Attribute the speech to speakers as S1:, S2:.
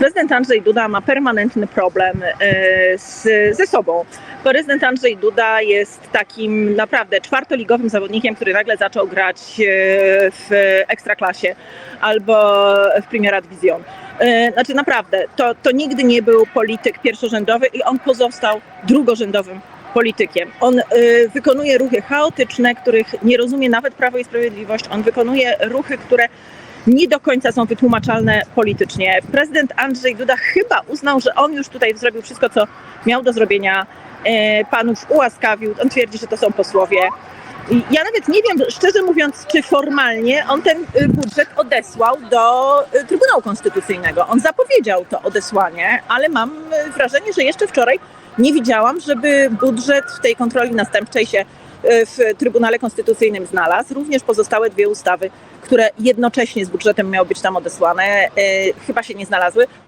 S1: Prezydent Andrzej Duda ma permanentny problem e, z, ze sobą. Prezydent Andrzej Duda jest takim naprawdę czwartoligowym zawodnikiem, który nagle zaczął grać e, w Ekstraklasie albo w Primera Division. E, Znaczy naprawdę, to, to nigdy nie był polityk pierwszorzędowy i on pozostał drugorzędowym politykiem. On y, wykonuje ruchy chaotyczne, których nie rozumie nawet Prawo i Sprawiedliwość. On wykonuje ruchy, które nie do końca są wytłumaczalne politycznie. Prezydent Andrzej Duda chyba uznał, że on już tutaj zrobił wszystko, co miał do zrobienia. E, panów ułaskawił. On twierdzi, że to są posłowie. Ja nawet nie wiem, szczerze mówiąc, czy formalnie on ten y, budżet odesłał do y, Trybunału Konstytucyjnego. On zapowiedział to odesłanie, ale mam y, wrażenie, że jeszcze wczoraj nie widziałam, żeby budżet w tej kontroli następczej się w Trybunale Konstytucyjnym znalazł. Również pozostałe dwie ustawy, które jednocześnie z budżetem miały być tam odesłane, y, chyba się nie znalazły.